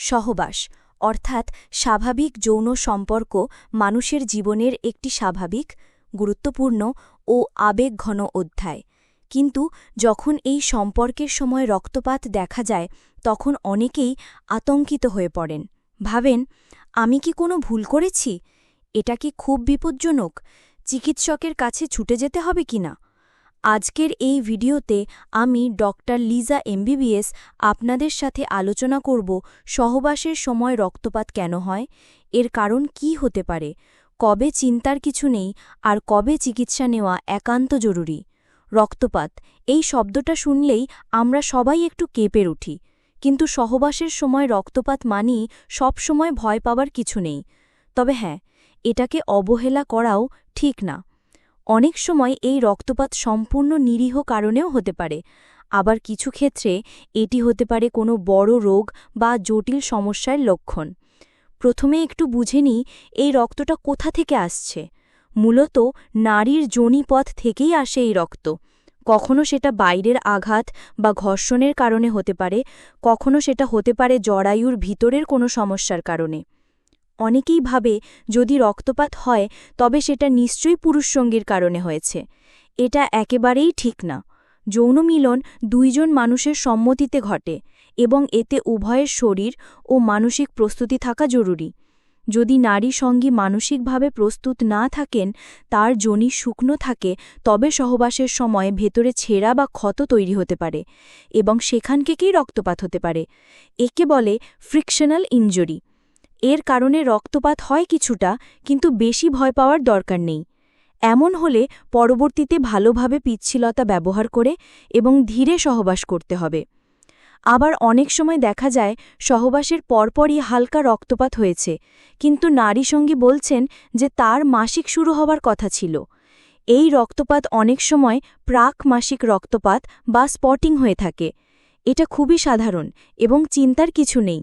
সহবাস, অর্থাৎ স্বাভাবিক যৌন সম্পর্ক মানুষের জীবনের একটি স্বাভাবিক, গুরুত্বপূর্ণ ও আবেগঘন অধ্যায়। কিন্তু যখন এই সম্পর্কের সময় রক্তপাত দেখা যায়, তখন অনেকেই আতঙ্কিত হয়ে পড়েন। ভাবেন, আমি কি কোনো ভুল করেছি? এটা কি খুব বিপজ্জনক? চিকিৎসকের কাছে ছুটে যেতে হবে কিনা আজকের এই ভিডিওতে আমি ডক্টর লিজা এমবিবিএস আপনাদের সাথে আলোচনা করব, সহবাসের সময় রক্তপাত কেন হয়, এর কারণ কি হতে পারে, কবে চিন্তার কিছু নেই, আর কবে চিকিৎসা নেওয়া একান্ত জরুরি। রক্তপাত, এই শব্দটা শুনলেই আমরা সবাই একটু কেঁপে উঠি, কিন্তু সহবাসের সময় রক্তপাত মানি সবসময় ভয় পাবার কিছু নেই। তবে হ্যাঁ এটাকে অবহেলা করাও ঠিক না। অনেক সময় এই রক্তপাত সম্পূর্ণ নিরীহ কারণেও হতে পারে। আবার কিছু ক্ষেত্রে এটি হতে পারে কোনো বড় রোগ বা জটিল সমস্যার লক্ষণ। প্রথমে একটু বুঝে নিই, এই রক্তটা কোথা থেকে আসছে? মূলত নারীর যোনিপথ থেকেই আসে এই রক্ত। কখনো সেটা বাইরের আঘাত বা ঘর্ষণের কারণে হতে পারে, কখনো সেটা হতে পারে জরায়ুর ভিতরের কোনো সমস্যার কারণে। অনেকেই ভাবে যদি রক্তপাত হয়, তবে সেটা নিশ্চয়ই পুরুষসঙ্গীর কারণে হয়েছে। এটা একেবারেই ঠিক না। যৌন মিলন দুইজন মানুষের সম্মতিতে ঘটে এবং এতে উভয়ের শরীর ও মানসিক প্রস্তুতি থাকা জরুরি। যদি নারী সঙ্গী মানসিকভাবে প্রস্তুত না থাকেন, তার জনি শুকনো থাকে, তবে সহবাসের সময় ভেতরে ছেঁড়া বা ক্ষত তৈরি হতে পারে এবং সেখান থেকেই রক্তপাত হতে পারে। একে বলে ফ্রিকশনাল ইঞ্জুরি এর কারণে রক্তপাত হয় কিছুটা, কিন্তু বেশি ভয় পাওয়ার দরকার নেই। এমন হলে পরবর্তীতে ভালোভাবে পিচ্ছিলতা ব্যবহার করে এবং ধীরে সহবাস করতে হবে। আবার অনেক সময় দেখা যায়, সহবাসের পরপরই হালকা রক্তপাত হয়েছে, কিন্তু নারী সঙ্গী বলছেন যে তার মাসিক শুরু হবার কথা ছিল। এই রক্তপাত অনেক সময় প্রাক মাসিক রক্তপাত বা স্পটিং হয়ে থাকে। এটা খুবই সাধারণ এবং চিন্তার কিছু নেই।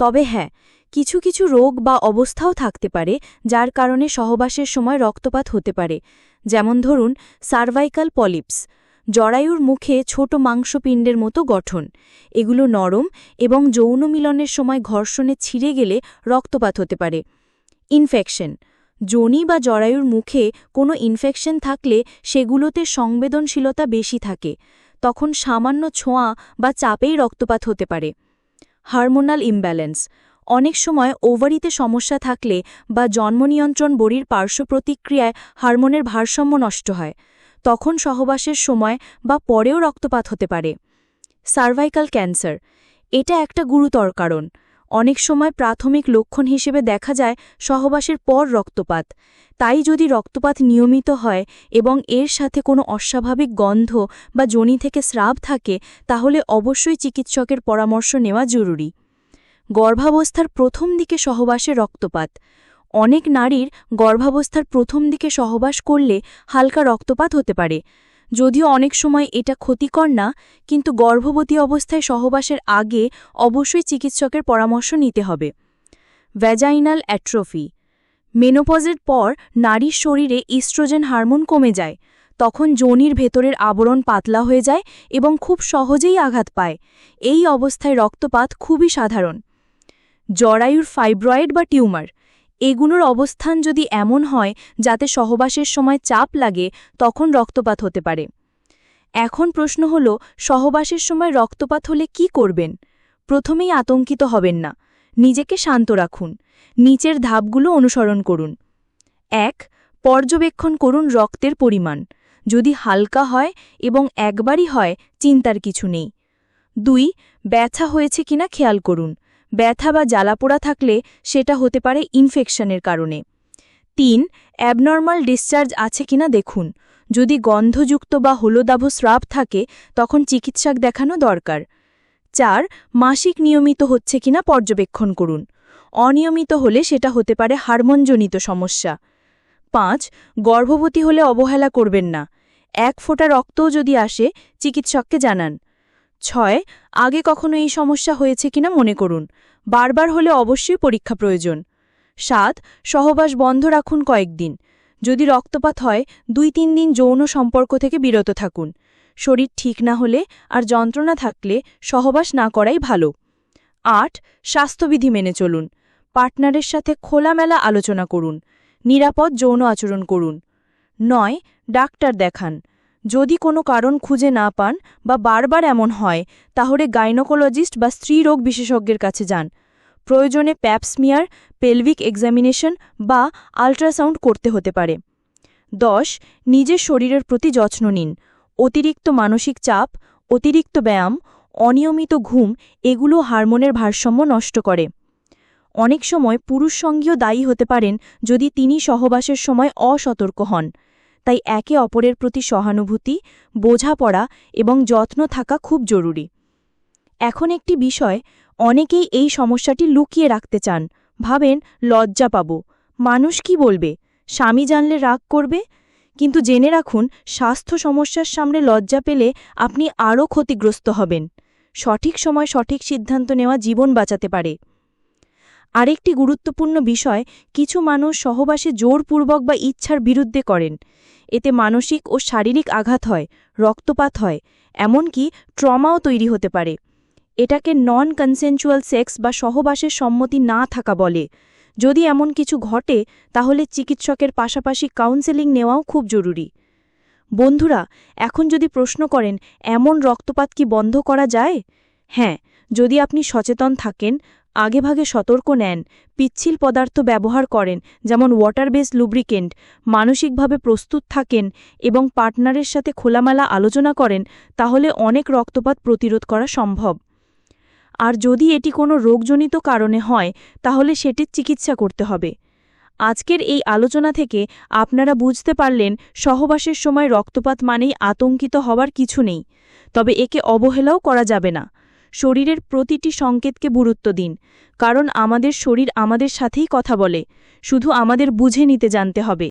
তবে হ্যাঁ কিছু কিছু রোগ বা অবস্থাও থাকতে পারে যার কারণে সহবাসের সময় রক্তপাত হতে পারে। যেমন ধরুন সার্ভাইকাল পলিপস জরায়ুর মুখে ছোট মাংসপিণ্ডের মতো গঠন। এগুলো নরম এবং যৌন মিলনের সময় ঘর্ষণে ছিঁড়ে গেলে রক্তপাত হতে পারে। ইনফেকশন যোনি বা জরায়ুর মুখে কোনো ইনফেকশন থাকলে সেগুলোতে সংবেদনশীলতা বেশি থাকে। তখন সামান্য ছোঁয়া বা চাপেই রক্তপাত হতে পারে। Hormonal imbalance. অনেক সময় ওভারিতে সমস্যা থাকলে বা জন্মনিয়ন্ত্রণ বড়ির পার্শ্ব প্রতিক্রিয়ায় হারমোনের ভারসাম্য নষ্ট হয়। তখন সহবাসের সময় বা পরেও রক্তপাত হতে পারে। Cervical cancer. এটা একটা গুরুতর কারণ। অনেক সময় প্রাথমিক লক্ষণ হিসেবে দেখা যায় সহবাসের পর রক্তপাত। তাই যদি রক্তপাত নিয়মিত হয় এবং এর সাথে কোনো অস্বাভাবিক গন্ধ বা জনি থেকে স্রাব থাকে, তাহলে অবশ্যই চিকিৎসকের পরামর্শ নেওয়া জরুরি। গর্ভাবস্থার প্রথম দিকে সহবাসে রক্তপাত। অনেক নারীর গর্ভাবস্থার প্রথম দিকে সহবাস করলে হালকা রক্তপাত হতে পারে। যদিও অনেক সময় এটা ক্ষতিকর না, কিন্তু গর্ভবতী অবস্থায় সহবাসের আগে অবশ্যই চিকিৎসকের পরামর্শ নিতে হবে। ভ্যাজাইনাল অ্যাট্রোফি মেনোপজের পর নারীর শরীরে ইস্ট্রোজেন হারমোন কমে যায়। তখন যোনির ভেতরের আবরণ পাতলা হয়ে যায় এবং খুব সহজেই আঘাত পায়। এই অবস্থায় রক্তপাত খুবই সাধারণ। জরায়ুর ফাইব্রয়েড বা টিউমার। এগুলোর অবস্থান যদি এমন হয়, যাতে সহবাসের সময় চাপ লাগে, তখন রক্তপাত হতে পারে। এখন প্রশ্ন হল, সহবাসের সময় রক্তপাত হলে কি করবেন? প্রথমেই আতঙ্কিত হবেন না। নিজেকে শান্ত রাখুন। নিচের ধাপগুলো অনুসরণ করুন। এক, পর্যবেক্ষণ করুন রক্তের পরিমাণ। যদি হালকা হয় এবং একবারই হয়, চিন্তার কিছু নেই। দুই, ব্যথা হয়েছে কিনা খেয়াল করুন। ব্যথা বা জ্বালাপোড়া থাকলে সেটা হতে পারে ইনফেকশনের কারণে। তিন অ্যাবনর্মাল ডিসচার্জ আছে কিনা দেখুন। যদি গন্ধযুক্ত বা হলুদাভ স্রাব থাকে, তখন চিকিৎসক দেখানো দরকার। চার, মাসিক নিয়মিত হচ্ছে কিনা পর্যবেক্ষণ করুন। অনিয়মিত হলে সেটা হতে পারে হারমোনজনিত সমস্যা। পাঁচ, গর্ভবতী হলে অবহেলা করবেন না। এক ফোঁটা রক্তও যদি আসে, চিকিৎসককে জানান। ছয়, আগে কখনো এই সমস্যা হয়েছে কিনা মনে করুন। বারবার হলে অবশ্যই পরীক্ষা প্রয়োজন। সাত, সহবাস বন্ধ রাখুন কয়েকদিন। যদি রক্তপাত হয়, দুই তিন দিন যৌন সম্পর্ক থেকে বিরত থাকুন। শরীর ঠিক না হলে আর যন্ত্রণা থাকলে সহবাস না করাই ভালো। আট, স্বাস্থ্যবিধি মেনে চলুন। পার্টনারের সাথে খোলামেলা আলোচনা করুন। নিরাপদ যৌন আচরণ করুন। নয়, ডাক্তার দেখান। যদি কোনো কারণ খুঁজে না পান বা বারবার এমন হয়, তাহলে গাইনোকোলজিস্ট বা স্ত্রীরোগ বিশেষজ্ঞের কাছে যান। প্রয়োজনে প্যাপসমিয়ার পেলভিক এক্সামিনেশন বা আল্ট্রাসাউন্ড করতে হতে পারে। দশ, নিজের শরীরের প্রতি যত্ন নিন। অতিরিক্ত মানসিক চাপ, অতিরিক্ত ব্যায়াম, অনিয়মিত ঘুম, এগুলো হারমোনের ভারসাম্য নষ্ট করে। অনেক সময় পুরুষ সঙ্গীও দায়ী হতে পারেন যদি তিনি সহবাসের সময় অসতর্ক হন। তাই একে অপরের প্রতি সহানুভূতি, বোঝাপড়া এবং যত্ন থাকা খুব জরুরি। এখন একটি বিষয়, অনেকেই এই সমস্যাটি লুকিয়ে রাখতে চান। ভাবেন, লজ্জা পাব। মানুষ কি বলবে? স্বামী জানলে রাগ করবে? কিন্তু জেনে রাখুন, স্বাস্থ্য সমস্যার সামনে লজ্জা পেলে আপনি আরও ক্ষতিগ্রস্ত হবেন। সঠিক সময় সঠিক সিদ্ধান্ত নেওয়া জীবন বাঁচাতে পারে। আরেকটি গুরুত্বপূর্ণ বিষয়, কিছু মানুষ সহবাসে জোরপূর্বক বা ইচ্ছার বিরুদ্ধে করেন। এতে মানসিক ও শারীরিক আঘাত হয়, রক্তপাত হয়, এমনকি ট্রমাও তৈরি হতে পারে। এটাকে নন কনসেনচুয়াল সেক্স বা সহবাসের সম্মতি না থাকা বলে। যদি এমন কিছু ঘটে, তাহলে চিকিৎসকের পাশাপাশি কাউন্সেলিং নেওয়াও খুব জরুরি। বন্ধুরা, এখন যদি প্রশ্ন করেন, এমন রক্তপাত কি বন্ধ করা যায়? হ্যাঁ যদি আপনি সচেতন থাকেন আগেভাগে সতর্ক নেন, পিচ্ছিল পদার্থ ব্যবহার করেন, যেমন ওয়াটার বেস লুব্রিকেন্ট মানসিকভাবে প্রস্তুত থাকেন এবং পার্টনারের সাথে খোলামেলা আলোচনা করেন, তাহলে অনেক রক্তপাত প্রতিরোধ করা সম্ভব। আর যদি এটি কোনো রোগজনিত কারণে হয়, তাহলে সেটির চিকিৎসা করতে হবে। আজকের এই আলোচনা থেকে আপনারা বুঝতে পারলেন, সহবাসের সময় রক্তপাত মানেই আতঙ্কিত হওয়ার কিছু নেই, তবে একে অবহেলাও করা যাবে না। শরীরের প্রতিটি সংকেতকে গুরুত্ব দিন, কারণ আমাদের শরীর আমাদের সাথেই কথা বলে, শুধু আমাদের বুঝে নিতে জানতে হবে।